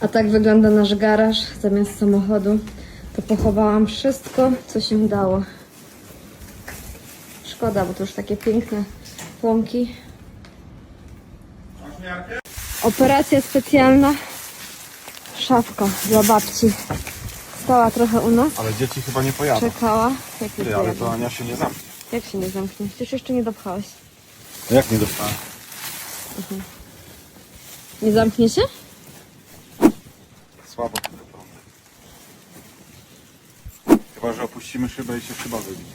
A tak wygląda nasz garaż zamiast samochodu. To pochowałam wszystko, co się dało. Szkoda, bo to już takie piękne płomki. Operacja specjalna. Szafka dla babci. Stała trochę u nas, Ale dzieci chyba nie pojadą. czekała. Jak, nie Ty, ale pojadą? to Ania się nie zamknie. Jak się nie zamknie? Przecież jeszcze nie dopchałeś. No jak nie dostała? Nie zamknie się? Słabo to wygląda. Chyba, że opuścimy szybę i się szyba wybije.